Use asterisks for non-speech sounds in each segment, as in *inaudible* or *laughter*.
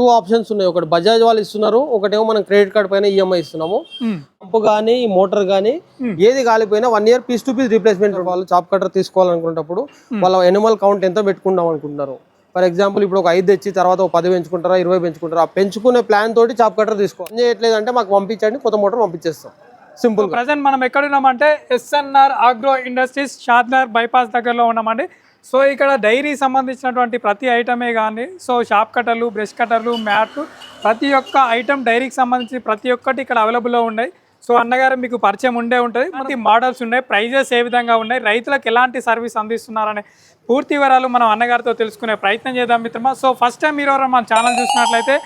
Two options ఉన్నాయి. ఒకటి బజాజ్ వాళ్ళు ఇస్తున్నారు ఒకటేమో మనం క్రెడిట్ కార్డ్ పైన ఈఎంఐ ఇస్తున్నాము. పంపు కానీ మోటార్ కానీ ఏది కాలిపోయినా one year piece to piece replacement వాళ్ళు చాప్ కట్టర్ తీసుకోవాలనుకున్నప్పుడు వాళ్ళ ఎనిమల్ కౌంట్ ఎంత పెట్టుకుందాం అనుకుంటున్నారు. ఫర్ ఎగ్జాంపుల్ ఇప్పుడు ఒక ఐదు తెచ్చి తర్వాత ఒక పది పెంచుకుంటారా ఇరవై పెంచుకుంటారా ఆ పెంచుకునే ప్లాన్ తోటి చాప్ కట్టర్ తీసుకోవాలి ఏం చేయట్లేదంటే మాకు పంపించండి కొత్త మోటార్ పంపించేస్తాం. సింపుల్ ప్రజెంట్ మనం ఎక్కడ ఉన్నామంటే SNR agro industries Shadnagar bypass దగ్గరలో ఉన్నామండి. సో ఇక్కడ డైరీ సంబంధించినటువంటి ప్రతి ఐటమే కానీ సో షాప్ కట్టర్లు బ్రష్ కట్టర్లు మ్యాట్లు ప్రతి ఒక్క ఐటమ్ డైరీకి సంబంధించి ప్రతి ఒక్కటి ఇక్కడ అవైలబుల్లో ఉన్నాయి. సో అన్నగారు మీకు పరిచయం ఉండే ఉంటుంది. ప్రతి మోడల్స్ ఉన్నాయి ప్రైజెస్ ఏ విధంగా ఉన్నాయి రైతులకు ఎలాంటి సర్వీస్ అందిస్తున్నారనే పూర్తి వివరాలు మనం అన్నగారితో తెలుసుకునే ప్రయత్నం చేద్దాం మిత్రమా. సో ఫస్ట్ టైం మీరు ఎవరైనా మన ఛానల్ చూసినట్లయితే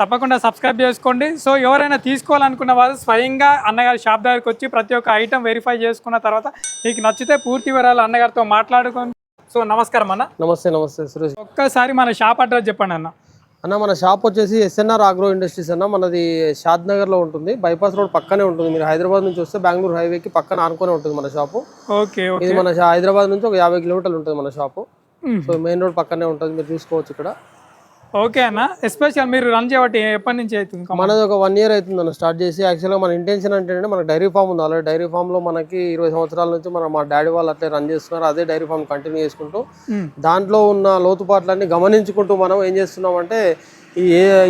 తప్పకుండా సబ్స్క్రైబ్ చేసుకోండి. సో ఎవరైనా తీసుకోవాలనుకున్న వారు స్వయంగా అన్నగారి షాప్ దగ్గరికి వచ్చి ప్రతి ఒక్క ఐటమ్ వెరిఫై చేసుకున్న తర్వాత మీకు నచ్చితే పూర్తి వివరాలు అన్నగారితో మాట్లాడుకొని సో నమస్కారం అన్న. నమస్తే నమస్తే సురేష్. ఒక్కసారి మన షాప్ అడ్రస్ చెప్పండి అన్న. అన్న మన షాప్ వచ్చేసి ఎస్ఎన్ఆర్ ఆగ్రో ఇండస్ట్రీస్ అన్న. మనది షాద్ నగర్లో ఉంటుంది. బైపాస్ రోడ్ పక్కనే ఉంటుంది. మీరు హైదరాబాద్ నుంచి వస్తే బెంగళూరు హైవేకి పక్కన ఆనుకొని ఉంటుంది మన షాపు. ఓకే ఇది మన హైదరాబాద్ నుంచి ఒక యాభై కిలోమీటర్లు ఉంటుంది మన షాపు. సో మెయిన్ రోడ్ పక్కనే ఉంటుంది. మీరు చూసుకోవచ్చు ఇక్కడ. ఓకే అన్న. ఎస్పెషల్ మీరు రన్ చేయబట్టి ఎప్పటి నుంచి అవుతుంది మనది ఒక వన్ ఇయర్ అవుతుంది అన్న స్టార్ట్ చేసి యాక్చువల్గా మన ఇంటెన్షన్ అంటే మనకి డైరీ ఫామ్ ఉంది. ఆల్రెడీ డైరీ ఫామ్లో మనకి ఇరవై సంవత్సరాల నుంచి మన మా డాడీ వాళ్ళు అట్లే రన్ చేస్తున్నారు. అదే డైరీ ఫామ్ కంటిన్యూ చేసుకుంటూ మ్మ్. దాంట్లో ఉన్న లోతుపాట్లన్నీ గమనించుకుంటూ మనం ఏం చేస్తున్నామంటే ఈ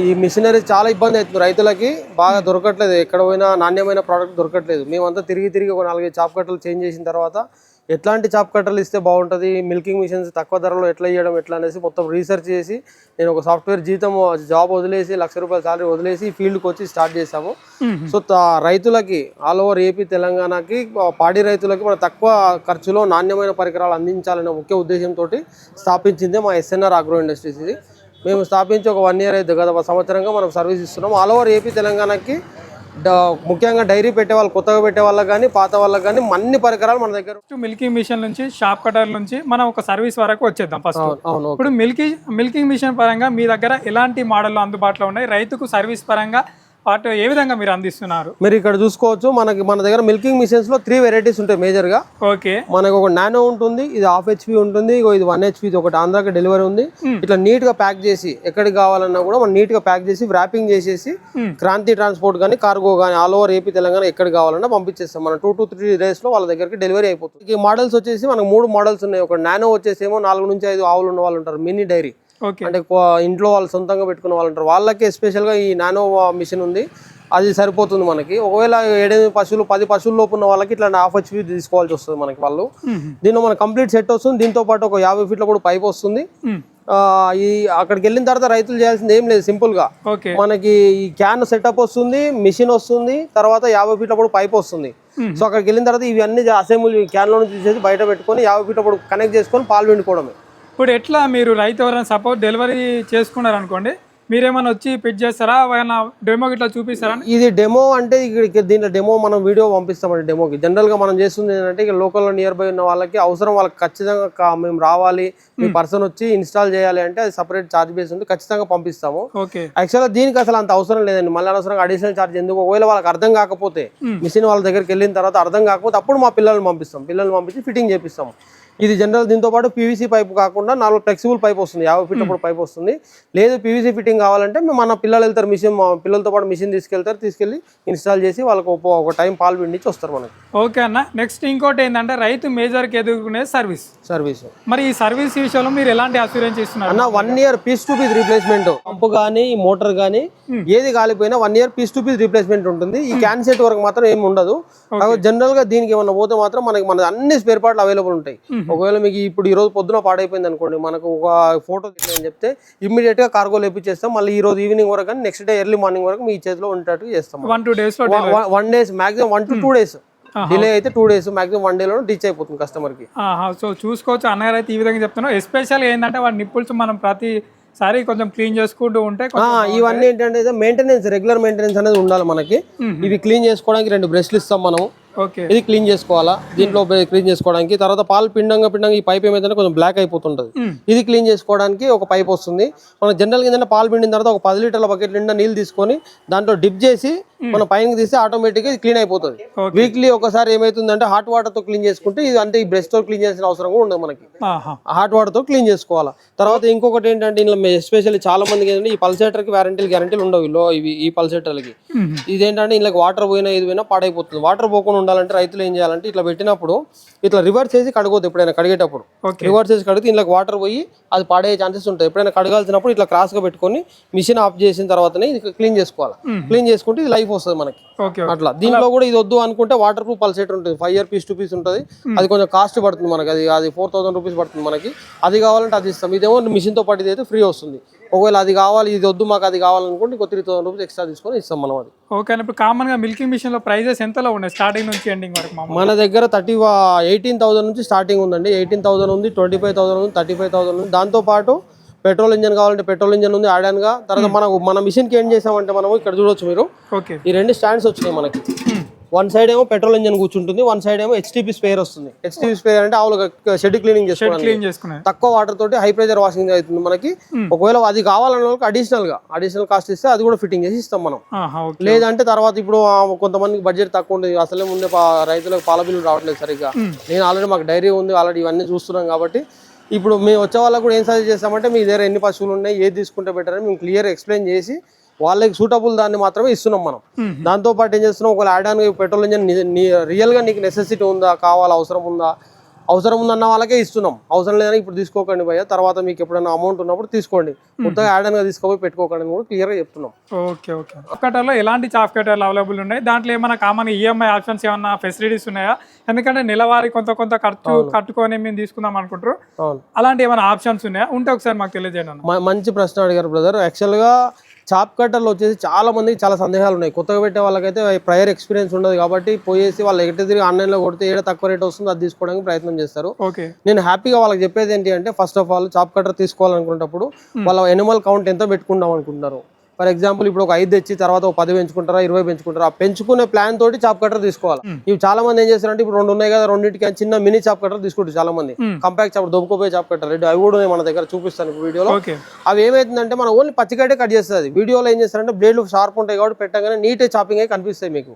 ఈ మిషనరీ చాలా ఇబ్బంది అవుతుంది రైతులకి బాగా దొరకట్లేదు. ఎక్కడ పోయినా నాణ్యమైన ప్రోడక్ట్ దొరకట్లేదు. మేమంతా తిరిగి తిరిగి ఒక నాలుగైదు చాప్ కట్టలు చేంజ్ చేసిన తర్వాత ఎట్లాంటి చాప్ కట్టలు ఇస్తే బాగుంటుంది? మిల్కింగ్ మిషన్స్ తక్కువ ధరలో ఎట్లా ఇవ్వడం ఎట్లా అనేసి మొత్తం రీసెర్చ్ చేసి నేను ఒక సాఫ్ట్వేర్ జీతం జాబ్ వదిలేసి లక్ష రూపాయల సాలరీ వదిలేసి ఫీల్డ్కి వచ్చి స్టార్ట్ మ్మ్. సో రైతులకి ఆల్ ఓవర్ ఏపీ తెలంగాణకి పాడి రైతులకి మన తక్కువ ఖర్చులో నాణ్యమైన పరికరాలు అందించాలనే ముఖ్య ఉద్దేశంతో స్థాపించిందే మా ఎస్ఎన్ఆర్ ఆగ్రో ఇండస్ట్రీస్ ఇది. మేము స్థాపించి ఒక వన్ ఇయర్ అయితే గత సంవత్సరంగా మనం సర్వీస్ ఇస్తున్నాం. ఆల్ ఓవర్ ఏపీ తెలంగాణకి ముఖ్యంగా డైరీ పెట్టే వాళ్ళు కొత్తగా పెట్టే వాళ్ళకి కానీ పాత వాళ్ళకి కానీ అన్ని పరికరాలు మన దగ్గర మిల్కింగ్ మిషన్ నుంచి షాప్ కటర్ నుంచి మనం ఒక సర్వీస్ వరకు వచ్చేద్దాం ఫస్ట్. ఇప్పుడు మిల్కీ మిల్కింగ్ మిషన్ పరంగా మీ దగ్గర ఎలాంటి మోడల్ అందుబాటులో ఉన్నాయి రైతుకు సర్వీస్ పరంగా వాటి ఏ విధంగా మీరు అందిస్తున్నారు? మీరు ఇక్కడ చూసుకోవచ్చు మనకి మన దగ్గర మిల్కింగ్ మిషన్స్లో త్రీ వెరైటీస్ ఉంటాయి మేజర్గా. ఓకే. మనకు ఒక నానో ఉంటుంది ఇది హాఫ్ హెచ్పి ఉంటుంది ఇది వన్ హెచ్పి ఒకటి ఆంధ్రాకి డెలివరీ ఉంది. ఇట్లా నీట్గా ప్యాక్ చేసి ఎక్కడికి కావాలన్నా కూడా మనం నీట్గా ప్యాక్ చేసి వ్రాపింగ్ చేసేసి Hmm. క్రాంతి ట్రాన్స్పోర్ట్ కానీ కార్గో కానీ ఆల్ ఓవర్ ఏపీ తెలంగాణ ఎక్కడికి కావాలన్నా పంపించేస్తాం. మనం టూ టు త్రీ డేస్లో వాళ్ళ దగ్గరికి డెలివరీ అయిపోతుంది. ఈ మోడల్స్ వచ్చేసి మనకు మూడు మోడల్స్ ఉన్నాయి. ఒక నానో వచ్చేసి ఏమో నాలుగు నుంచి ఐదు ఆవులు ఉన్న వాళ్ళు ఉంటారు మినీ డైరీ అంటే ఇంట్లో వాళ్ళు సొంతంగా పెట్టుకున్న వాళ్ళు ఉంటారు వాళ్ళకి స్పెషల్గా ఈ నానో మిషన్ ఉంది. అది సరిపోతుంది మనకి. ఒకవేళ ఏడెనిమిది పశువులు పది పశువుల లోపు ఉన్న వాళ్ళకి ఇట్లా హాఫ్ హెచ్పి తీసుకోవాల్సి వస్తుంది మనకి వాళ్ళు. దీనిలో మన కంప్లీట్ సెట్ వస్తుంది. దీంతో పాటు ఒక యాభై ఫీట్ల కూడా పైప్ వస్తుంది. ఆ, ఈ అక్కడికి వెళ్ళిన తర్వాత రైతులు చేయాల్సింది ఏం లేదు. సింపుల్గా మనకి ఈ క్యాన్ సెటప్ వస్తుంది మిషన్ వస్తుంది తర్వాత యాభై ఫీట్ల పొడు పైప్ వస్తుంది. సో అక్కడికి వెళ్ళిన తర్వాత ఇవన్నీ అసెంబ్లీ క్యాన్లో నుంచి తీసేసి బయట పెట్టుకొని యాభై ఫీట్ల పొడు కనెక్ట్ చేసుకొని పాలు పిండుకోవడమే. ఇప్పుడు ఎట్లా మీరు రైతు ఎవరైనా సపోజ్ డెలివరీ చేసుకున్నారు అనుకోండి మీరేమైనా వచ్చి పిక్ చేస్తారా? ఏమైనా డెమో ఇట్లా చూపిస్తారా? ఇది డెమో అంటే ఇక్కడ దీంట్లో డెమో మనం వీడియో పంపిస్తామండి డెమోకి జనరల్గా మనం చేస్తుంది ఏంటంటే ఇక లోకల్ నియర్ బై ఉన్న వాళ్ళకి అవసరం వాళ్ళకి ఖచ్చితంగా మేము రావాలి మీ పర్సన్ వచ్చి ఇన్స్టాల్ చేయాలి అంటే అది సపరేట్ చార్జ్ బేస్ ఉంది ఖచ్చితంగా పంపిస్తాము. ఓకే యాక్చువల్గా దీనికి అసలు అంత అవసరం లేదండి. మళ్ళీ అనవసరంగా అడిషనల్ చార్జ్ ఎందుకు? ఒకవేళ వాళ్ళకి అర్థం కాకపోతే మిషన్ వాళ్ళ దగ్గరికి వెళ్ళిన తర్వాత అర్థం కాకపోతే అప్పుడు మా పిల్లల్ని పంపిస్తాం. పిల్లల్ని పంపించి ఫిట్టింగ్ చేపిస్తాం ఇది జనరల్ దీంతో పాటు పీవీసీ పైప్ కాకుండా నాలుగు ఫ్లెక్సిబుల్ పైప్ వస్తుంది యాభై ఫీట్ అప్పుడు పైప్ వస్తుంది. లేదు పీవీసీ ఫిట్టింగ్ కావాలంటే మేము మన పిల్లలు వెళ్తారు మిషన్ పిల్లలతో పాటు మిషన్ తీసుకెళ్తారు తీసుకెళ్ళి ఇన్స్టాల్ చేసి వాళ్ళకి ఒక- ఒక టైం పాలు పిండించి వస్తారు మనకి. ఓకే అన్న. నెక్స్ట్ ఇంకోటి ఏంటంటే రైతు మేజర్కి ఎదుర్కొనే సర్వీస్ సర్వీస్ మరి ఈ సర్వీస్ విషయంలో మీరు ఎలాంటి అసూరెన్స్ ఇస్తున్నారు? అన్న one year piece to piece replacement pump కానీ మోటార్ కానీ ఏది కాలిపోయినా one year piece to piece replacement ఉంటుంది. ఈ క్యాన్ సెట్ వరకు మాత్రం ఏమి ఉండదు. జనరల్గా దీనికి ఏమన్నా పోతే మాత్రం మనకి మన అన్ని స్పేర్ పార్ట్లు అవైలబుల్ ఉంటాయి. *laughs* ఒకవేళ మీకు ఇప్పుడు ఈ రోజు పొద్దున పాడైపోయింది అనుకోండి మనకు ఒక ఫోటో అని చెప్తే ఇమ్మీడియట్గా కార్గో లేపించేస్తాం మళ్ళీ ఈ రోజు ఈవినింగ్ వరకు కానీ నెక్స్ట్ డే ఎర్లీ మార్నింగ్ వరకు మీ చేతిలో ఉండేటట్టు చేస్తాం వన్ టూ డేస్లో one days maximum one to two days delay అయితే టూ డేస్ మాక్సిమం వన్ డేలో రీచ్ అయిపోతుంది కస్టమర్కి. సో చూసుకోవచ్చు. అన్నగారు అయితే ఈ విధంగా చెప్తున్నాం ఎస్పెషల్ ఏంటంటే వాడి నిప్పుల్స్ మనం ప్రతిసారి కొంచెం క్లీన్ చేసుకుంటూ ఉంటే ఇవన్నీ ఏంటంటే మెయింటెనెన్స్ రెగ్యులర్ మెయింటెనెన్స్ అనేది ఉండాలి మనకి. ఇవి క్లీన్ చేసుకోవడానికి రెండు బ్రష్లు ఇస్తాం మనం ఇది క్లీన్ చేసుకోవాలా? దీంట్లో క్లీన్ చేసుకోవడానికి. తర్వాత పాలు పిండంగా పిండంగా ఈ పైప్ ఏమైతే కొంచెం బ్లాక్ అయిపోతుంటది. ఇది క్లీన్ చేసుకోవడానికి ఒక పైప్ వస్తుంది. మనం జనరల్గా ఏంటంటే పాలు పిండిన తర్వాత ఒక పది లీటర్ల బకెట్ నిండా నీళ్ళు తీసుకొని దాంట్లో డిప్ చేసి మన పైన తీస్తే ఆటోమేటిక్గా క్లీన్ అయిపోతుంది. వీక్లీ ఒకసారి ఏమైతుందంటే హాట్ వాటర్తో క్లీన్ చేసుకుంటే ఇది అంటే ఈ బ్రష్తో క్లీన్ చేసిన అవసరం కూడా ఉండదు మనకి. హాట్ వాటర్తో క్లీన్ చేసుకోవాలి. తర్వాత ఇంకొకటి ఏంటంటే ఇందులో ఎస్పెషల్లీ చాలా మందికి ఏంటంటే ఈ పల్సేటర్కి వారంటీలు గ్యారంటీలు ఉండవు ఇలో ఇవి ఈ పల్సేటర్లకి. ఇదేంటంటే ఇందులోకి వాటర్ పోయినా ఇది పోయినా పాడైపోతుంది. వాటర్ పోకుండా ఉండాలంటే రైతులు ఏం చేయాలంటే ఇట్లా పెట్టినప్పుడు ఇట్లా రివర్స్ చేసి కడగొద్దు ఎప్పుడైనా కడిగేటప్పుడు. రివర్స్ చేసి కడిగితే ఇందులోకి వాటర్ పోయి అది పాడే ఛాన్సెస్ ఉంటాయి. ఎప్పుడైనా కడగాల్సినప్పుడు ఇట్లా క్రాస్గా పెట్టుకొని మిషన్ ఆఫ్ చేసిన తర్వాతనే ఇది క్లీన్ చేసుకోవాలి. క్లీన్ చేసుకుంటే ఇది లైఫ్ వస్తుంది మనకి. అట్లా. దీంట్లో కూడా ఇది వద్దు అనుకుంటే వాటర్ ప్రూఫ్ పల్సేటర్ ఉంటుంది. Five year piece to piece ఉంటుంది. అది కొంచెం కాస్ట్ పడుతుంది మనకి. అది అది ఫోర్ థౌసండ్ రూపీస్ పడుతుంది మనకి. అది కావాలంటే అది ఇస్తాం. ఇదేమో మిషన్తో పాటు అయితే ఫ్రీ వస్తుంది. ఒకవేళ అది కావాలి ఇది వద్దు మాకు అది కావాలనుకుంటే ఇంకో త్రీ థౌసండ్ రూపీస్ ఎక్స్ట్రా తీసుకొని ఇస్తాం మనం అది. ఓకే ఇప్పుడు కామన్గా మిల్కింగ్ మిషన్లో ప్రైజెస్ ఎంతలో ఉన్నాయి? స్టార్టింగ్ నుంచి ఎండింగ్ వరకు మన దగ్గర థర్టీ ఎయిటీన్ థౌసండ్ నుంచి స్టార్టింగ్ ఉందండి. ఎయిటీన్ థౌసండ్ ఉంది ట్వంటీ ఫైవ్ థౌసండ్ ఉంది థర్టీ ఫైవ్ థౌసండ్ ఉంది. దాంతో పాటు పెట్రోల్ ఇంజన్ కావాలంటే పెట్రోల్ ఇంజన్ ఉంది ఆడాన్గా. తర్వాత మనం మన మిషన్కి ఏం చేసామంటే మనం ఇక్కడ చూడొచ్చు మీరు. ఓకే. ఈ రెండు స్టాండ్స్ వచ్చినాయి మనకి. వన్ సైడ్ ఏమో పెట్రోల్ ఇంజన్ కూర్చుంటుంది వన్ సైడ్ ఏమో హెచ్టీపీ స్పేర్ వస్తుంది. హెచ్టీపీ స్పేర్ అంటే ఆవులు షెడ్ క్లీనింగ్ చేసుకోవడానికి. తక్కువ వాటర్ తోటి హై ప్రెజర్ వాషింగ్ అవుతుంది మనకి. ఒకవేళ అది కావాలన్న వాళ్ళకి అడిషనల్గా అడిషనల్ కాస్ట్ ఇస్తే అది కూడా ఫిట్టింగ్ చేసి ఇస్తాం మనం. లేదంటే తర్వాత ఇప్పుడు కొంతమందికి బడ్జెట్ తక్కువ ఉంటుంది అసలే ముందే రైతులకు పాల బిల్లులు రావట్లేదు సరిగ్గా. నేను ఆల్రెడీ మాకు డైరీ ఉంది ఆల్రెడీ ఇవన్నీ చూస్తున్నాం కాబట్టి ఇప్పుడు మేము వచ్చే వాళ్ళకి కూడా ఏం సజెస్ట్ చేస్తామంటే మీ దగ్గర ఎన్ని పశువులు ఉన్నాయి ఏది తీసుకుంటే బెటర్ అని మేము క్లియర్ ఎక్స్ప్లెయిన్ చేసి వాళ్ళకి సూటబుల్ దాన్ని మాత్రమే ఇస్తున్నాం మనం. దాంతో పాటు ఏం చేస్తున్నాం ఒకవేళ ఆన్ పెట్రోల్ ఇంజన్ రియల్గా నీకు నెసెసిటీ ఉందా కావాలా అవసరం ఉందా అవసరం ఉందన్న వాళ్ళకే ఇస్తున్నాం. అవసరం లేదని ఇప్పుడు తీసుకోకండి భయ్య. తర్వాత మీకు ఎప్పుడైనా అమౌంట్ ఉన్నప్పుడు తీసుకోండి. కొత్తగా యాడ్ ఆన్గా తీసుకోపోయి పెట్టుకోకండి కూడా క్లియర్గా చెప్తున్నాం. Okay okay. కటర్లో ఎలాంటి చాఫ్ కటర్లు అవైలబుల్ ఉన్నాయి? దాంట్లో ఏమైనా కామన్ ఈఎంఐ ఆప్షన్స్ ఏమన్నా ఫెసిలిటీస్ ఉన్నాయా? ఎందుకంటే నెలవారీ కొంత కొంత ఖర్చు కట్టుకొని మేము తీసుకుందాం అనుకుంటారు. అలాంటి ఏమైనా ఆప్షన్స్ ఉన్నాయా? ఉంటే ఒకసారి మాకు తెలియజేయండి మంచి ప్రశ్న అడిగారు బ్రదర్ యాక్చువల్గా చాప్ కట్టర్లు వచ్చేసి చాలా మందికి చాలా సందేహాలు ఉన్నాయి. కొత్తగా పెట్టే వాళ్ళకైతే ప్రయర్ ఎక్స్పీరియన్స్ ఉండదు కాబట్టి పోయేసి వాళ్ళు ఎక్కడ తిరిగి ఆన్లైన్లో కొడితే ఏడ తక్కువ రేట్ వస్తుందో అది తీసుకోవడానికి ప్రయత్నం చేస్తారు. నేను హ్యాపీగా వాళ్ళకి చెప్పేది ఏంటి అంటే first of all chaff cutter తీసుకోవాలనుకున్నప్పుడు వాళ్ళ ఎనిమల్ కౌంట్ ఎంత పెట్టుకుందాం అనుకుంటున్నారు. ఫర్ ఎగ్జాంపుల్ ఇప్పుడు ఒక ఐదు తెచ్చి తర్వాత ఒక పది పెంచుకుంటారా ఇరవై పెంచుకుంటారా ఆ పెంచుకునే ప్లాన్ తోటి చాప్ కట్టర్ తీసుకోవాలి. ఇవి చాలా మంది ఏం చేస్తారంటే ఇప్పుడు రెండు ఉన్నాయి కదా రెండింటికి చిన్న మినీ చాప్ కట్టర్ తీసుకుంటారు చాలా మంది కంపాక్ట్ చాప్ దొబ్బుకోపోయే చాప్ కట్టర్ అవి కూడా మన దగ్గర చూపిస్తాను ఇప్పుడు వీడియోలో. అవి ఏమైతుందంటే మనం ఓన్లీ పచ్చిగడ్డే కట్ చేస్తుంది. వీడియోలో ఏం చేస్తారంటే బ్లేడ్లు షార్ప్ ఉంటాయి కాబట్టి పెట్టగానే నీట్ చాపింగ్ అయి కనిపిస్తాయి మీకు.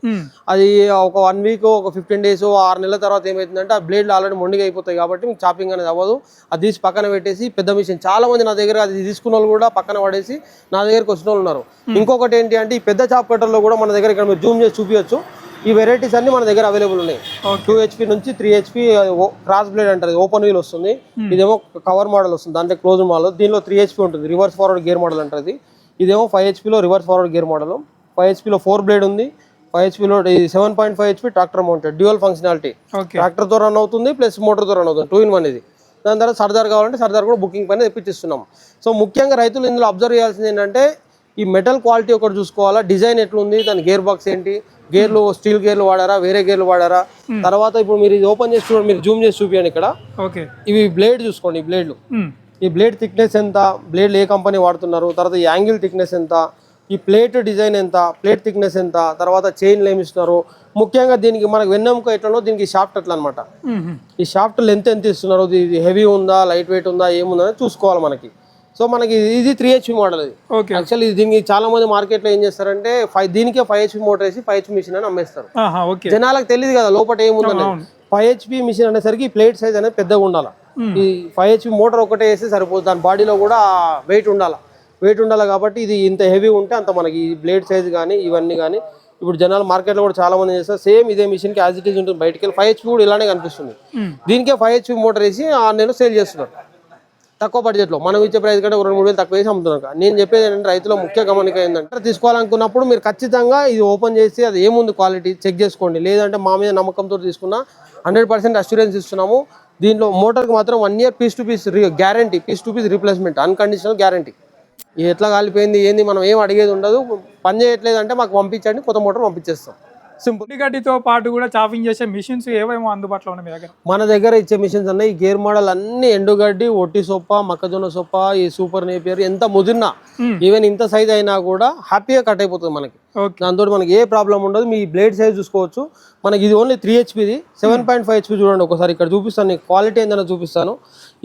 అది ఒక వన్ వీక్ ఒక ఫిఫ్టీన్ డేస్ ఆరు నెలల తర్వాత ఏమైతుందంటే ఆ బ్లేడ్లు ఆల్రెడీ మొండిగా అయిపోతాయి కాబట్టి మీకు చాపింగ్ అనేది అవ్వదు. అది తీసి పక్కన పెట్టేసి పెద్ద మిషన్ చాలా మంది నా దగ్గర అది తీసుకున్న వాళ్ళు కూడా పక్కన పడేసి నా దగ్గరకు వచ్చిన వాళ్ళు ఉన్నారు. ఇంకొకటి ఏంటి అంటే ఈ పెద్ద చాప్ కట్టర్లో కూడా మన దగ్గర ఇక్కడ మీరు జూమ్ చేసి చూపించచ్చు ఈ వెరైటీస్ అన్ని మన దగ్గర అవైలబుల్ ఉన్నాయి. టూ హెచ్పి నుంచి త్రీ హెచ్పి క్రాస్ బ్లేడ్ అంటారు ఓపెన్ వీల్ వస్తుంది. ఇదేమో కవర్ మోడల్ వస్తుంది. దాంట్లో క్లోజ్ మోడల్ దీనిలో త్రీ హెచ్పి ఉంటుంది. రివర్స్ ఫార్వర్డ్ గేర్ మోడల్ అంటారు ఇది. ఇదేమో five హెచ్పిలో reverse forward gear model five హెచ్పిలో four blade ఉంది. Five హెచ్పిలో seven point five HP tractor mounted dual functionality okay. ట్రాక్టర్తో run అవుతుంది ప్లస్ మోటార్తో రన్ అవుతుంది. టూ ఇన్ వన్ ఇది. దాని తర్వాత సర్దార్ కావాలంటే సర్దార్ కూడా బుకింగ్ పైన తెప్పించిస్తున్నాం సో ముఖ్యంగా రైతులు ఇందులో అబ్జర్వ్ చేయాల్సింది ఏంటంటే ఈ మెటల్ క్వాలిటీ ఒకటి చూసుకోవాలా? డిజైన్ ఎట్లుంది? దాని గేర్ బాక్స్ ఏంటి? గేర్లు స్టీల్ గేర్లు వాడారా? వేరే గేర్లు వాడారా? తర్వాత ఇప్పుడు మీరు ఇది ఓపెన్ చేసి చూడండి మీరు జూమ్ చేసి చూపించండి ఇక్కడ. ఓకే. ఇవి బ్లేడ్ చూసుకోండి ఈ బ్లేడ్లు. ఈ బ్లేడ్ థిక్నెస్ ఎంత? బ్లేడ్ ఏ కంపెనీ వాడుతున్నారు? తర్వాత ఈ యాంగిల్ థిక్నెస్ ఎంత? ఈ ప్లేట్ డిజైన్ ఎంత? ప్లేట్ థిక్నెస్ ఎంత? తర్వాత చైన్లు ఏమి ఇస్తున్నారు? ముఖ్యంగా దీనికి మనకు వెన్నెముక ఎట్లనో దీనికి షాఫ్ట్ అట్లా అనమాట ఈ షాఫ్ట్ లెంత్ ఎంత ఇస్తున్నారు? ఇది హెవీ ఉందా? లైట్ వెయిట్ ఉందా? ఏముందా? చూసుకోవాలి మనకి. సో మనకి ఇది త్రీ హెచ్పి మోడల్ ఇది యాక్చువల్లీ దీనికి చాలా మంది మార్కెట్లో ఏం చేస్తారంటే ఫైవ్ దీనికే ఫైవ్ హెచ్పి మోటార్ వేసి ఫైవ్ హెచ్పి మిషన్ అని అమ్మేస్తారు. జనాలకు తెలియదు కదా లోపల ఏముందని. ఫైవ్ హెచ్పి మిషన్ అనేసరికి ప్లేట్ సైజ్ అనేది పెద్దగా ఉండాలి. ఈ ఫైవ్ హెచ్పి మోటార్ ఒకటే వేస్తే సరిపోతుంది దాని బాడీలో కూడా వెయిట్ ఉండాలి. వెయిట్ ఉండాలి కాబట్టి ఇది ఇంత హెవీ ఉంటే అంత మనకి ఈ బ్లేడ్ సైజ్ కానీ ఇవన్నీ కానీ ఇప్పుడు జనాలు మార్కెట్లో కూడా చాలా మంది చేస్తారు? సేమ్ ఇదే మిషన్కి యాజ్ ఇట్ ఈజ్ ఉంటుంది. బయటికి వెళ్ళి ఫైవ్ హెచ్పి కూడా ఇలానే కనిపిస్తుంది. దీనికే ఫైవ్ హెచ్పి మోటార్ వేసి నెల సేల్ చేస్తున్నారు తక్కువ బడ్జెట్లో మనం ఇచ్చే ప్రైస్ కంటే రెండు మూడు వేలు తక్కువ వేసి అమ్ముతున్నారు నేను చెప్పేది ఏంటంటే రైతుల ముఖ్య గమనిక ఏంటంటే తీసుకోవాలనుకున్నప్పుడు మీరు ఖచ్చితంగా ఇది ఓపెన్ చేసి అది ఏముంది క్వాలిటీ చెక్ చేసుకోండి. లేదంటే మా మీద నమ్మకంతో తీసుకున్న హండ్రెడ్ పర్సెంట్ అష్యూరెన్స్ ఇస్తున్నాము. దీంట్లో మోటార్కి మాత్రం one year piece to piece guarantee piece to piece replacement unconditional guarantee ఎట్లా కాలిపోయింది ఏంది మనం ఏం అడిగేది ఉండదు. పని చేయట్లేదు అంటే మాకు పంపించండి కొత్త మోటార్ పంపించేస్తాం. సింపుల్ గడ్డితో పాటు కూడా చాపింగ్ చేసే మిషన్స్ ఏవేమో అందుబాటులో ఉన్నాయి మీ దగ్గర? మన దగ్గర ఇచ్చే మిషన్స్ అన్నీ ఈ గేర్ మోడల్ అన్ని ఎండుగడ్డి ఒట్టి సొప్ప మొక్కజొన్న సొప్ప ఈ సూపర్ నేపియర్ ఎంత ముదిరినా ఈవెన్ ఇంత సైజ్ అయినా కూడా హ్యాపీగా కట్ అయిపోతుంది మనకి. దాంతో మనకి ఏ ప్రాబ్లం ఉండదు. మీ బ్లేడ్ సైజ్ చూసుకోవచ్చు. మనకి ఇది ఓన్లీ త్రీ హెచ్పిది సెవెన్ పాయింట్ ఫైవ్ హెచ్పి చూడండి ఒకసారి. ఇక్కడ చూపిస్తాను. నీకు క్వాలిటీ ఏందన్నా చూపిస్తాను.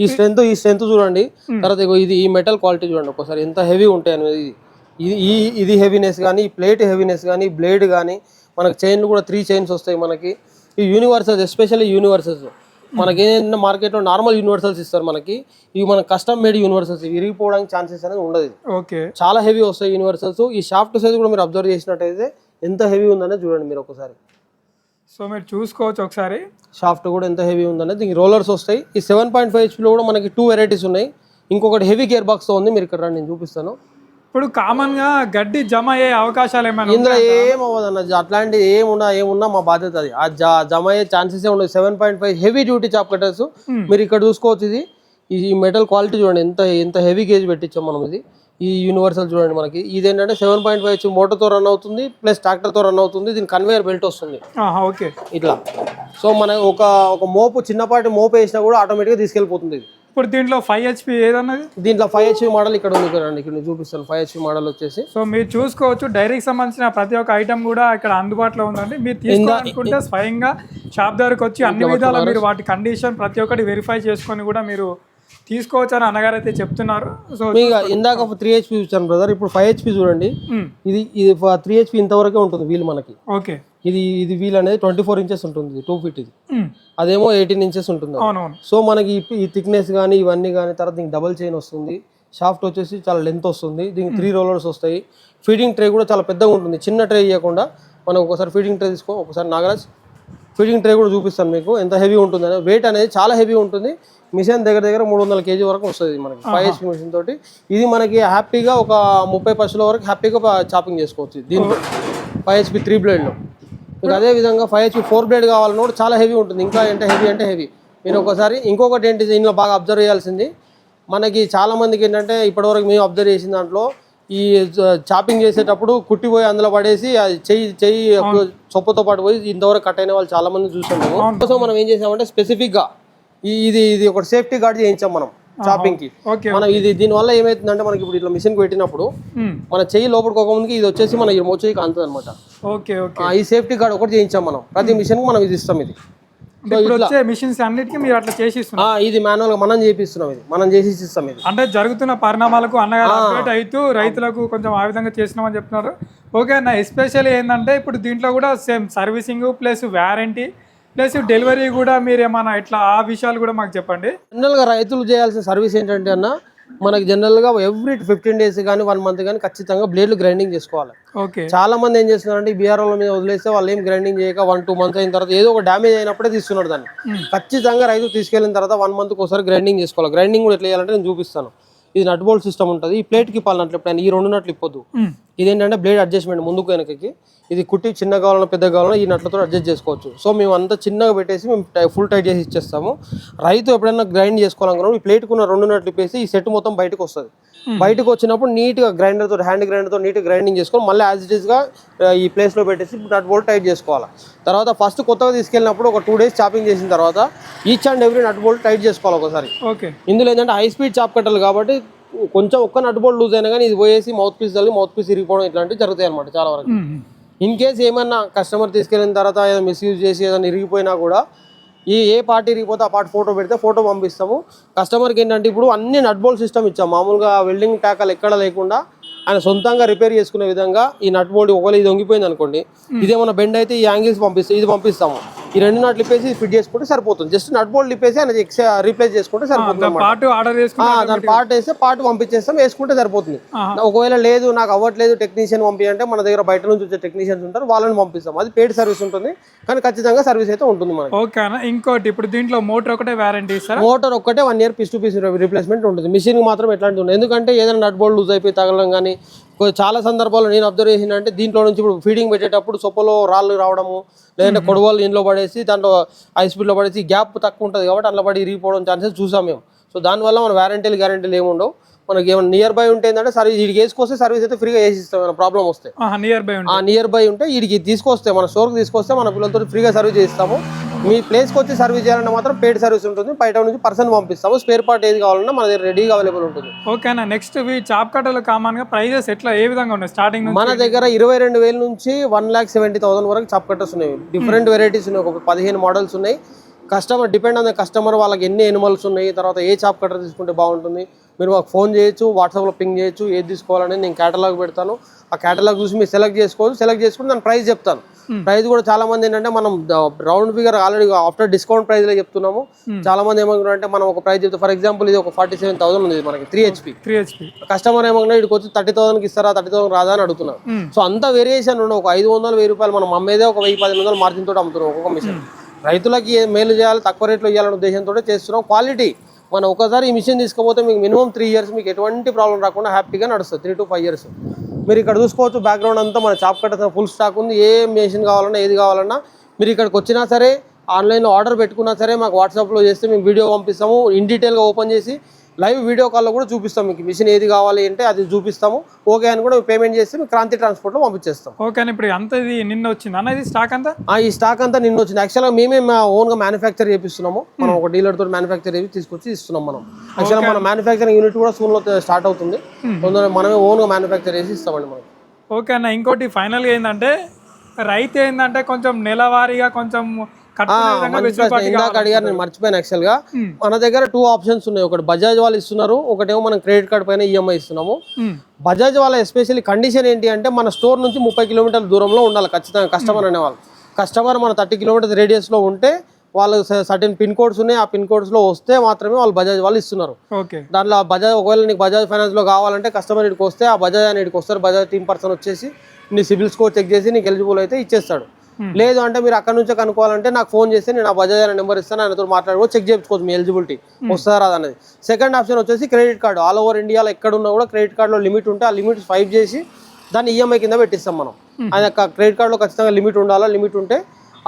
ఈ స్ట్రెంత్ ఈ స్ట్రెంత్ చూడండి. తర్వాత ఇగో ఇది ఈ మెటల్ క్వాలిటీ చూడండి ఒకసారి. ఎంత హెవీ ఉంటాయి అనేది ఇది ఇది హెవీనెస్ కానీ ప్లేట్ హెవీనెస్ కానీ బ్లేడ్ కానీ మనకి చైన్లు కూడా త్రీ చైన్స్ వస్తాయి మనకి. ఈ యూనివర్సల్స్ ఎస్పెషల్లీ యూనివర్సల్స్ మనకి ఏంటంటే మార్కెట్లో నార్మల్ యూనివర్సల్స్ ఇస్తారు మనకి. ఇవి మన కస్టమ్ మేడ్ యూనివర్సల్స్ విరిగిపోవడానికి ఛాన్సెస్ అనేది ఉండదు. ఓకే. చాలా హెవీ వస్తాయి యూనివర్సల్స్ ఈ షాఫ్ట్ సైజ్ కూడా మీరు అబ్జర్వ్ చేసినట్టయితే ఎంత హెవీ ఉందనేది చూడండి మీరు ఒకసారి. సో మీరు చూసుకోవచ్చు ఒకసారి. షాఫ్ట్ కూడా ఎంత హెవీ ఉందనేది. దీనికి రోలర్స్ వస్తాయి. ఈ సెవెన్ పాయింట్ ఫైవ్ హెచ్పీలో కూడా మనకి టూ వెరైటీస్ ఉన్నాయి. ఇంకొకటి హెవీ గేర్ బాక్స్తో ఉంది. మీరు ఇక్కడ రండి, నేను చూపిస్తాను. ఇప్పుడు కామన్గా గడ్డి జమ అయ్యే అవకాశాలు ఏమైనా ఇందులో ఏం అవ్వదన్న అట్లాంటి ఏమున్నా ఏమున్నా మా బాధ్యత అది. ఆ జమ అయ్యే ఛాన్సెస్ ఉండదు seven point five heavy duty chaff cutters మీరు ఇక్కడ చూసుకోవచ్చు ఇది. ఈ మెటల్ క్వాలిటీ చూడండి ఎంత ఎంత హెవీ గేజ్ పెట్టించాం మనం ఇది. ఈ యూనివర్సల్ చూడండి మనకి. ఇది ఏంటంటే సెవెన్ పాయింట్ ఫైవ్ మోటార్తో రన్ అవుతుంది ప్లస్ ట్రాక్టర్తో రన్ అవుతుంది. దీని కన్వేయర్ బెల్ట్ వస్తుంది. ఓకే. ఇట్లా. సో మన ఒక ఒక మోపు చిన్నపాటి మోపు వేసినా కూడా ఆటోమేటిక్గా తీసుకెళ్ళిపోతుంది ఇది. ఇప్పుడు దీంట్లో ఫైవ్ హెచ్పి ఏదన్నది? దీంట్లో ఫైవ్ హెచ్పి మోడల్ ఇక్కడ ఉంది ఇక్కడ ఇక్కడ చూపిస్తాను. ఫైవ్ హెచ్పి మోడల్ వచ్చేసి. సో మీరు చూసుకోవచ్చు డైరీకి సంబంధించిన ప్రతి ఒక్క ఐటమ్ కూడా ఇక్కడ అందుబాటులో ఉందండి. మీరు తీసుకోవాలనుకుంటే స్వయంగా షాప్ దగ్గరకు వచ్చి అన్ని విధాలా మీరు వాటి కండిషన్ ప్రతి ఒక్కటి వెరిఫై చేసుకొని కూడా మీరు తీసుకోవచ్చు అని అన్నగారు అయితే చెప్తున్నారు. సో మీకు ఇందాక త్రీ హెచ్పి చూసాను బ్రదర్ ఇప్పుడు ఫైవ్ హెచ్పి చూడండి. ఇది ఇది త్రీ హెచ్పి ఇంతవరకే ఉంటుంది వీల్ మనకి. ఓకే. ఇది ఇది వీల్ అనేది ట్వంటీ ఫోర్ ఇంచెస్ ఉంటుంది టూ ఫీట్ ఇది. అదేమో ఎయిటీన్ ఇంచెస్ ఉంటుంది. సో మనకి ఈ- థిక్నెస్ కానీ ఇవన్నీ కానీ తర్వాత దీనికి డబుల్ చైన్ వస్తుంది. షాఫ్ట్ వచ్చేసి చాలా లెంత్ వస్తుంది. దీనికి త్రీ రోలర్స్ వస్తాయి. ఫీడింగ్ ట్రే కూడా చాలా పెద్దగా ఉంటుంది. చిన్న ట్రే ఇవ్వకుండా మనం ఒకసారి ఫీడింగ్ ట్రే తీసుకో ఒకసారి నాగరాజ్. ఫీడింగ్ ట్రే కూడా చూపిస్తాను మీకు ఎంత హెవీ ఉంటుంది అనేది. వెయిట్ అనేది చాలా హెవీ ఉంటుంది. మిషన్ దగ్గర దగ్గర మూడు వందల కేజీ వరకు వస్తుంది మనకి. ఫైవ్ హెచ్పి మిషన్ తోటి. ఇది మనకి హ్యాపీగా ఒక ముప్పై పైసల వరకు హ్యాపీగా చాపింగ్ చేసుకోవచ్చు. దీంట్లో ఫైవ్ హెచ్పి త్రీ బ్లేడ్లో మీకు అదే విధంగా ఫైవ్ హెచ్పి ఫోర్ బ్లేడ్ కావాలన్నా కూడా చాలా హెవీ ఉంటుంది. ఇంకా ఎంత హెవీ అంటే హెవీ. మీరు ఒకసారి ఇంకొకటి ఏంటి దీనిలో బాగా అబ్జర్వ్ చేయాల్సింది. మనకి చాలా మందికి ఏంటంటే ఇప్పటివరకు మేము అబ్జర్వ్ చేసిన దాంట్లో ఈ చాపింగ్ చేసేటప్పుడు కుట్టిపోయి అందులో పడేసి అది చెయ్యి చెయ్యి చొప్పుతో పాటు పోయి ఇంతవరకు కట్ అయిన వాళ్ళు చాలా మంది చూసాం మేము సో మనం ఏం చేసామంటే స్పెసిఫిక్గా ఈ ఇది ఇది ఒక సేఫ్టీ గార్డ్ చేయించాం మనం. చాపింగ్కి. మనం ఇది దీని వల్ల ఏమైతుందంటే మనకి ఇప్పుడు ఇట్లా మిషన్ పెట్టినప్పుడు. మన చెయ్యి లోపలికి ముందుకి ఇది వచ్చేసి మన ఈ మోచేయికి అంతది అనమాట ఓకే. ఓకే ఈ సేఫ్టీ గార్డ్ ఒకటి చేయించాం మనం. ప్రతి మిషన్ మనం ఇది ఇస్తాం ఇది. మిషన్స్ అన్నిటికీ మీరు అట్లా చేసి ఇది మాన్యువల్గా మనం చేపిస్తున్నాం ఇది. మనం చేసి ఇస్తాం ఇది. అంటే జరుగుతున్న పరిణామాలకు అన్నగారు అప్డేట్ అవుతూ రైతులకు కొంచెం ఆ విధంగా చేసినామని చెప్తున్నారు. ఓకే అన్న ఎస్పెషల్లీ ఏంటంటే ఇప్పుడు దీంట్లో కూడా same servicing plus warranty plus delivery కూడా మీరు ఏమైనా ఇట్లా ఆ విషయాలు కూడా మాకు చెప్పండి. జనరల్గా రైతులు చేయాల్సిన సర్వీస్ ఏంటంటే అన్న మనకి జనరల్గా ఎవ్రీ ఫిఫ్టీన్ డేస్ కానీ వన్ మంత్ కానీ ఖచ్చితంగా బ్లేడ్లు గ్రైండింగ్ చేసుకోవాలి. ఓకే. చాలా మంది ఏం చేస్తున్నారంటే బీఆర్ మీద వదిలేస్తే వాళ్ళు ఏం గ్రైండింగ్ చేయక వన్ టూ మంత్స్ అయిన తర్వాత ఏదో ఒక డ్యామేజ్ అయినప్పుడే తీస్తున్నారు దాన్ని. ఖచ్చితంగా రైతు తీసుకెళ్ళిన తర్వాత వన్ మంత్కి ఒకసారి గ్రైండింగ్ చేసుకోవాలి. గ్రైండింగ్ కూడా ఎట్లా చేయాలంటే నేను చూపిస్తాను. ఇది నట్ బోల్ట్ సిస్టమ్ ఉంటుంది. ఈ ప్లేట్కి ఇప్పాలన్నట్లు ఎప్పుడైనా ఈ రెండు నట్లు ఇప్పొద్దు. మ్మ్. ఇదేంటంటే బ్లేడ్ అడ్జస్ట్మెంట్ ముందుకు వెనకకి. ఇది కుట్టి చిన్న కావాలన్నా పెద్ద కావాలన్నా ఈ నట్లతో అడ్జస్ట్ చేసుకోవచ్చు. సో మేము అంతా చిన్నగా పెట్టేసి మేము ఫుల్ టైట్ చేసి ఇచ్చేస్తాము. రైతు ఎప్పుడైనా గ్రైండ్ చేసుకోవాలనుకున్నప్పుడు ఈ ప్లేట్కి ఉన్న రెండు నట్లు ఇప్పేసి ఈ సెట్ మొత్తం బయటకు వస్తుంది. బయటకు వచ్చినప్పుడు నీట్గా గ్రైండర్తో హ్యాండ్ గ్రైండర్తో నీట్గా గ్రైండింగ్ చేసుకొని మళ్ళీ యాజ్ ఇట్ ఈస్గా ఈ ప్లేస్లో పెట్టేసి నట్ బోల్ట్ టైట్ చేసుకోవాలి. తర్వాత ఫస్ట్ కొత్తగా తీసుకెళ్ళినప్పుడు ఒక టూ డేస్ చాపింగ్ చేసిన తర్వాత each and every nut bolt tight చేసుకోవాలి ఒకసారి. ఓకే. ఇందులో ఏంటంటే హై స్పీడ్ చాప్ కట్టాలి కాబట్టి కొంచెం ఒక్క నట్ బోల్ట్ లూజ్ అయినా కానీ ఇది పోయేసి మౌత్ పీస్ తల్లి మౌత్ పీస్ ఇరిగిపోవడం ఇట్లాంటివి జరుగుతాయి అనమాట చాలా వరకు. ఇన్ కేస్ ఏమన్నా కస్టమర్ తీసుకెళ్ళిన తర్వాత ఏదో మిస్యూజ్ చేసి ఏదైనా ఇరిగిపోయినా కూడా ఈ ఏ పార్టీ ఇరిగిపోతే ఆ పార్ట్ ఫోటో పెడితే ఫోటో పంపిస్తాము. కస్టమర్కి ఏంటంటే ఇప్పుడు అన్ని నట్ బోల్ట్ సిస్టమ్ ఇచ్చాం. మామూలుగా వెల్డింగ్ ట్యాకల్ ఎక్కడ లేకుండా ఆయన సొంతంగా రిపేర్ చేసుకునే విధంగా ఈ నట్ బోల్ట్ ఒకవేళ ఇది వంగిపోయింది అనుకోండి ఇదేమన్నా బెండ్ అయితే ఈ యాంగిల్స్ పంపిస్తాం ఇది పంపిస్తాము. ఈ రెండు నట్లు ఇప్పేసి ఫిట్ చేసుకుంటే సరిపోతుంది. జస్ట్ నట్ బోల్ట్ ఇప్పేసి ఆయన రీప్లేస్ చేసుకుంటే సరిపోతుంది దాని పార్ట్ వేస్తే పార్ట్ పంపించేస్తాం వేసుకుంటే సరిపోతుంది. ఒకవేళ లేదు నాకు అవ్వట్లేదు టెక్నీషియన్ పంపి అంటే మన దగ్గర బయట నుంచి వచ్చే టెక్నీషియన్స్ ఉంటారు వాళ్ళని పంపిస్తాం. అది పేడ్ సర్వీస్ ఉంటుంది కానీ ఖచ్చితంగా సర్వీస్ అయితే ఉంటుంది మనకి. ఓకే ఇంకోటి ఇప్పుడు దీంట్లో మోటార్ ఒకటే వ్యారంటీ ఇస్తారా? మోటార్ ఒక్కటే one year piece to piece replacement ఉంటుంది. మిషన్ మాత్రం ఎట్లాంటి ఉంటుంది ఎందుకంటే ఏదైనా నట్ బోల్డ్ లూజ్ అయిపోయి తగలడం కానీ కొ- చాలా సందర్భాల్లో నేను అబ్జర్వ్ చేసిన అంటే దీంట్లో నుంచి ఇప్పుడు ఫీడింగ్ పెట్టేటప్పుడు సొప్పలో రాళ్ళు రావడము లేదంటే కొడవలు ఇంట్లో పడేసి దాంట్లో హై స్పీడ్లో పడేసి గ్యాప్ తక్కువ ఉంటుంది కాబట్టి అందులో పడి ఇరిగిపోవడం ఛాన్సెస్ చూసాం మేము. సో దానివల్ల మన వ్యారంటీలు గ్యారంటీలు ఏమి ఉండవు. మనకి ఏమైనా నియర్ బై ఉంటే ఏంటంటే సర్వీస్ వీడికి వేసుకొస్తే సర్వీస్ అయితే ఫ్రీగా వేసి ఇస్తాం ఏమైనా ప్రాబ్లం వస్తే. నియర్ బై ఆ నియర్ బై ఉంటే వీడికి తీసుకొస్తే మన స్టోర్కి తీసుకొస్తే మన పిల్లలతో ఫ్రీగా సర్వీస్ చేస్తాము మీ ప్లేస్కి వచ్చి సర్వీస్ చేయాలంటే మాత్రం పెయిడ్ సర్వీస్ ఉంటుంది. బయట నుంచి పర్సన్ పంపిస్తాము. స్పేర్ పార్ట్ ఏది కావాలన్నా మన దగ్గర రెడీగా అవైలబుల్ ఉంటుంది. ఓకేనా నెక్స్ట్ ఇవి చాప్ కట్టలు కామన్గా ప్రైజెస్ ఎట్లా ఏ విధంగా ఉన్నాయి? స్టార్టింగ్ మన దగ్గర ఇరవై రెండు వేల నుంచి వన్ ల్యాక్ సెవెంటీ థౌసండ్ వరకు చాప్ కట్టర్స్ ఉన్నాయి. డిఫరెంట్ వెరైటీస్ ఉన్నాయి. ఒక పదిహేను మోడల్స్ ఉన్నాయి. Customer depend on the customer వాళ్ళకి ఎన్ని ఎనిమల్స్ ఉన్నాయి తర్వాత ఏ చాప్ కట్టర్ తీసుకుంటే బాగుంటుంది మీరు మాకు ఫోన్ చేయొచ్చు వాట్సాప్లో పింగ్ చేయొచ్చు ఏది తీసుకోవాలని నేను కేటలాగ్ పెడతాను. ఆ కేటలాగ్ చూసి మీరు సెలెక్ట్ చేసుకోవచ్చు సెలెక్ట్ చేసుకుని దాని ప్రైస్ చెప్తాను. ప్రైస్ కూడా చాలా మంది ఏంటంటే మనం round figure already after discount ప్రైస్లో చెప్తున్నాము. చాలా మంది ఏమనుకుంటారంటే మనం ఒక ప్రైస్ చెప్తే ఫర్ ఎగ్జాంపుల్ ఇది ఒక ఫార్టీ సెవెన్ థౌసండ్ ఉంది మనకి three HP three HP customer ఏమన్నా ఇక్కడికి వచ్చి థర్టీ థౌసండ్కి ఇస్తారా థర్టీ థౌసండ్ రాదా అని అడుగుతున్నారు సో అంత వేరియేషన్ ఉండవు. ఒక ఐదు వందలు వెయ్యి రూపాయలు మనం అమ్మేదే ఒక వెయ్యి పది వందలు మార్జిన్ తోటి అమ్ముతున్నాం ఒక్కొక్క మిషన్ రైతులకి మేలు చేయాలి తక్కువ రేట్లో ఇవ్వాలనే ఉద్దేశంతో చేస్తున్నాం. క్వాలిటీ మనం ఒకసారి ఈ మిషన్ తీసుకుపోతే మీకు మినిమం త్రీ ఇయర్స్ మీకు ఎటువంటి ప్రాబ్లం రాకుండా హ్యాపీగా నడుస్తుంది. Three to five years. మీరు ఇక్కడ చూసుకోవచ్చు బ్యాక్గ్రౌండ్ అంతా మన చాప్ కట్ట ఫుల్ స్టాక్ ఉంది. ఏ మెషిన్ కావాలన్నా ఏది కావాలన్నా మీరు ఇక్కడికి వచ్చినా సరే ఆన్లైన్లో ఆర్డర్ పెట్టుకున్నా సరే మాకు వాట్సాప్లో చేస్తే మేము వీడియో పంపిస్తాము. ఇన్ డీటెయిల్గా ఓపెన్ చేసి లైవ్ వీడియో కాల్లో కూడా చూపిస్తాం మీకు. మిషన్ ఏది కావాలి అంటే అది చూపిస్తాము. ఓకే అని కూడా పేమెంట్ చేస్తే మీకు క్రాంతి ట్రాన్స్పోర్ట్లో పంపించేస్తాం. ఓకే అని ఇప్పుడు అంత ఇది నిన్న వచ్చింది. అన్న ఇది స్టాక్ అంతా? ఆ, ఈ స్టాక్ అంతా నిన్న వచ్చింది. యాక్చువల్గా మేమే మా ఓన్గా మ్యానుఫ్యాక్చర్ చేపిస్తున్నాము. మనం ఒక డీలర్ తోటి మ్యానుఫ్యాక్చర్ చేసి తీసుకొచ్చి ఇస్తున్నాం మనం. యాక్చువల్గా మన మ్యానుఫ్యాక్చరింగ్ యూనిట్ కూడా సూన్లో స్టార్ట్ అవుతుంది. తొందరగా మనమే ఓన్గా మ్యానుఫ్యాక్చర్ చేసి ఇస్తామండి మనం ఓకే అన్న ఇంకోటి ఫైనల్గా ఏంటంటే రైతు ఏంటంటే కొంచెం నెలవారీగా కొంచెం ఇందాక అడిగారు నేను మర్చిపోయాను యాక్చువల్గా. మన దగ్గర టూ ఆప్షన్స్ ఉన్నాయి. ఒకటి బజాజ్ వాళ్ళు ఇస్తున్నారు ఒకటేమో మనం క్రెడిట్ కార్డ్ పైన ఈఎంఐ ఇస్తున్నాము. ఉమ్. బజాజ్ వాళ్ళ ఎస్పెషల్లీ కండిషన్ ఏంటి అంటే మన స్టోర్ నుంచి ముప్పై కిలోమీటర్ల దూరంలో ఉండాలి ఖచ్చితంగా కస్టమర్ అనేవాళ్ళు. కస్టమర్ మన థర్టీ కిలోమీటర్స్ రేడియస్లో ఉంటే వాళ్ళు సర్టెన్ పిన్ కోడ్స్ ఉన్నాయి. ఆ పిన్ కోడ్స్లో వస్తే మాత్రమే వాళ్ళు బజాజ్ వాళ్ళు ఇస్తున్నారు. దాంట్లో బజాజ్ ఒకవేళ నీకు బజాజ్ ఫైనాన్స్లో కావాలంటే కస్టమర్ ఇక్కడికి వస్తే ఆ బజాజ్ అని ఇక్కడికి వస్తారు. బజాజ్ టీమ్ పర్సన్ వచ్చేసి నీ సిబిల్ స్కోర్ చెక్ చేసి నీకు ఎలిజిబుల్ అయితే ఇచ్చేస్తాడు. లేదు అంటే మీరు అక్కడ నుంచే కనుక్కోవాలంటే నాకు ఫోన్ చేస్తే నేను ఆ బజాజ్ అనే నెంబర్ ఇస్తాను ఆయనతో మాట్లాడుకో చెక్ చేయించుకోవచ్చు మీ ఎలిజిబిలిటీ వస్తారా అనేది. సెకండ్ ఆప్షన్ వచ్చేసి క్రెడిట్ కార్డు. ఆల్ ఓవర్ ఇండియాలో ఎక్కడ ఉన్నా కూడా క్రెడిట్ కార్డులో లిమిట్ ఉంటే ఆ లిమిట్ స్వైప్ చేసి దాన్ని ఈఎంఐ కింద పెట్టిస్తాం మనం. ఆయన క్రెడిట్ కార్డులో ఖచ్చితంగా లిమిట్ ఉండాలా లిమిట్ ఉంటే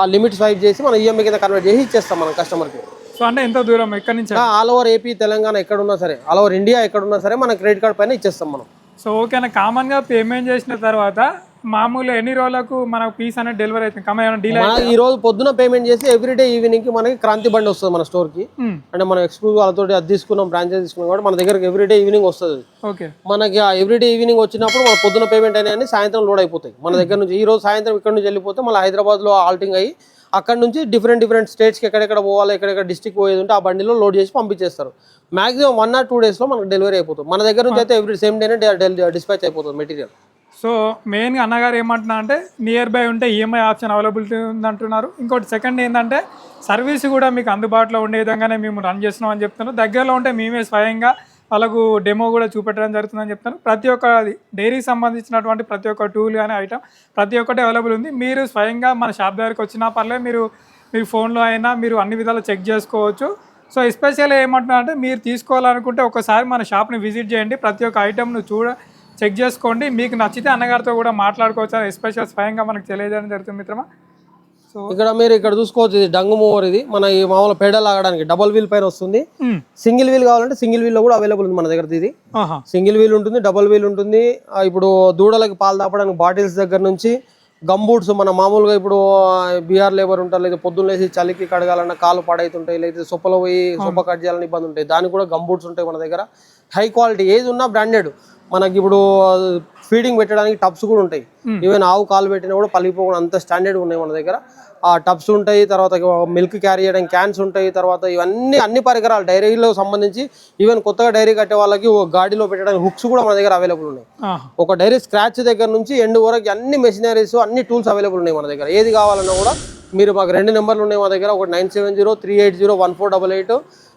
ఆ లిమిట్ స్వైప్ చేసి మనం ఈఎంఐ కింద కన్వర్ట్ చేసి ఇచ్చేస్తాం మనం కస్టమర్కి. సో అంటే ఎంత దూరం? ఎక్కడి నుంచి? ఆల్ ఓవర్ ఏపీ తెలంగాణ ఎక్కడున్నా సరే ఆల్ ఓవర్ ఇండియా ఎక్కడున్నా సరే మన క్రెడిట్ కార్డ్ పైన ఇచ్చేస్తాం మనం. సో ఓకే కామన్గా పేమెంట్ చేసిన తర్వాత మామూలుగా ఎన్ని రోజులకు మనకు పీస్ అనేది డెలివరీ అవుతుంది? డీల్ ఈ రోజు పొద్దున పేమెంట్ చేసి ఎవ్రీడే ఈవినింగ్కి మనకి క్రాంతి బండి వస్తుంది మన స్టోర్కి. అంటే మనం ఎక్స్క్లూజివ్ వాళ్ళతో అది తీసుకున్నాం ఫ్రాంచైజ్ తీసుకున్నాం కాబట్టి మన దగ్గర ఎవ్రీడే ఈవినింగ్ వస్తుంది ఓకే మనకి ఆ ఎవ్రీడే ఈవినింగ్ వచ్చినప్పుడు మన పొద్దున పేమెంట్ అయినా సాయంత్రం లోడ్ అయిపోతాయి. మన దగ్గర నుంచి ఈ రోజు సాయంత్రం ఇక్కడ నుంచి వెళ్ళిపోతే మళ్ళీ హైదరాబాద్లో ఆల్టింగ్ అయ్యి అక్కడ నుంచి డిఫరెంట్ డిఫరెంట్ స్టేట్స్కి ఎక్కడెక్కడ పోవాలి ఎక్కడెక్కడ డిస్టిక్ పోయేది ఉంటే ఆ బండిలో లోడ్ చేసి పంపించేస్తారు. మాక్సిమం వన్ ఆర్ టూ డేస్లో మనకు డెలివరీ అయిపోతుంది. మన దగ్గర నుంచి అయితే ఎవ్రీ సేమ్ డేనే డిస్పాచ్ అయిపోతుంది మెటీరియల్ సో మెయిన్గా అన్నగారు ఏమంటున్నా అంటే నియర్ బై ఉంటే ఈఎంఐ ఆప్షన్ అవైలబిలిటీ ఉందంటున్నారు. ఇంకోటి సెకండ్ ఏంటంటే సర్వీస్ కూడా మీకు అందుబాటులో ఉండే విధంగానే మేము రన్ చేస్తున్నాం అని చెప్తున్నారు. దగ్గరలో ఉంటే మేమే స్వయంగా వాళ్ళకు డెమో కూడా చూపెట్టడం జరుగుతుందని చెప్తాను ప్రతి ఒక్క డైరీకి సంబంధించినటువంటి ప్రతి ఒక్క టూల్ కానీ ఐటమ్ ప్రతి ఒక్కటి అవైలబుల్ ఉంది. మీరు స్వయంగా మన షాప్ దగ్గరికి వచ్చినా పర్లేదు మీరు మీ ఫోన్లో అయినా మీరు అన్ని విధాలు చెక్ చేసుకోవచ్చు. సో ఎస్పెషల్లీ ఏమంటున్నా అంటే మీరు తీసుకోవాలనుకుంటే ఒకసారి మన షాప్ని విజిట్ చేయండి. ప్రతి ఒక్క ఐటమ్ను చూడ చెక్ చేసుకోండి. మీకు నచ్చితే అన్నగారితో కూడా మాట్లాడుకోవచ్చు. ఎస్పెషల్ స్వయంగా మనకు తెలియజేయడం జరుగుతుంది మిత్రమా? సో ఇక్కడ మీరు ఇక్కడ చూసుకోవచ్చు ఇది డంగు మూవర్ ఇది. మన ఈ మామూలు పెడల్ ఆగడానికి డబుల్ వీల్ పైన వస్తుంది. సింగిల్ వీల్ కావాలంటే సింగిల్ వీల్లో కూడా అవైలబుల్ ఉంది మన దగ్గర ఇది. సింగిల్ వీల్ ఉంటుంది డబుల్ వీల్ ఉంటుంది. ఇప్పుడు దూడలకి పాలు తాపడానికి బాటిల్స్ దగ్గర నుంచి గంబూట్స్ మన మామూలుగా ఇప్పుడు బీఆర్ లేబర్ ఉంటారు లేదా పొద్దున్న లేసి చలికి కడగాలన్న కాలు పాడైతుంటాయి లేదా సొప్పలో పోయి సొప్ప కట్ చేయాలని ఇబ్బంది ఉంటాయి. దానికి కూడా గంబూట్స్ ఉంటాయి మన దగ్గర. హై క్వాలిటీ ఏది ఉన్నా బ్రాండెడ్ మనకి ఇప్పుడు ఫీడింగ్ పెట్టడానికి టబ్స్ కూడా ఉంటాయి. ఈవెన్ ఆవు కాలు పెట్టినా కూడా పలిగిపోకుండా అంత స్టాండర్డ్ ఉన్నాయి మన దగ్గర. ఆ టబ్స్ ఉంటాయి తర్వాత మిల్క్ క్యారీ చేయడానికి క్యాన్స్ ఉంటాయి తర్వాత ఇవన్నీ అన్ని పరికరాలు డైరీలో సంబంధించి ఈవెన్ కొత్తగా డైరీ కట్టే వాళ్ళకి ఓ గాడిలో పెట్టడానికి హుక్స్ కూడా మన దగ్గర అవైలబుల్ ఉన్నాయి. ఒక డైరీ స్క్రాచ్ దగ్గర నుంచి ఎండ్ వరకు అన్ని మెషినరీస్ అన్ని టూల్స్ అవైలబుల్ ఉన్నాయి మన దగ్గర. ఏది కావాలన్నా కూడా మీరు మాకు రెండు నెంబర్లు ఉన్నాయి మా దగ్గర. ఒకటి nine seven zero three eight zero one four double eight.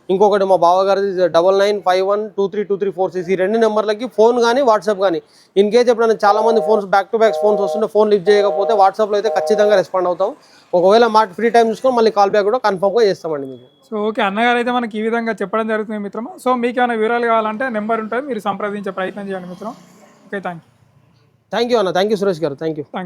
ఇంకొకటి మా బావగారిది double nine five one two three two three four six ఈ రెండు నెంబర్లకి ఫోన్ కానీ వాట్సాప్ కానీ ఇన్ కేస్ ఎప్పుడైనా చాలా మంది phones back to back phones వస్తుంటే ఫోన్ లిఫ్ట్ చేయకపోతే వాట్సాప్లో అయితే ఖచ్చితంగా రెస్పాండ్ అవుతాం. ఒకవేళ మా ఫ్రీ టైం చూసుకొని మళ్ళీ కాల్ బ్యాక్ కూడా కన్ఫర్మ్గా చేస్తామండి మీకు. సో ఓకే అన్నగారు అయితే మనకి ఈ విధంగా చెప్పడం జరుగుతుంది మిత్రమా? సో మీకు ఏమైనా వివరాలు కావాలంటే నెంబర్ ఉంటుంది. మీరు సంప్రదించే ప్రయత్నం చేయండి మిత్రం okay thank you thank you అన్న. Thank you Suresh garu. Thank you thank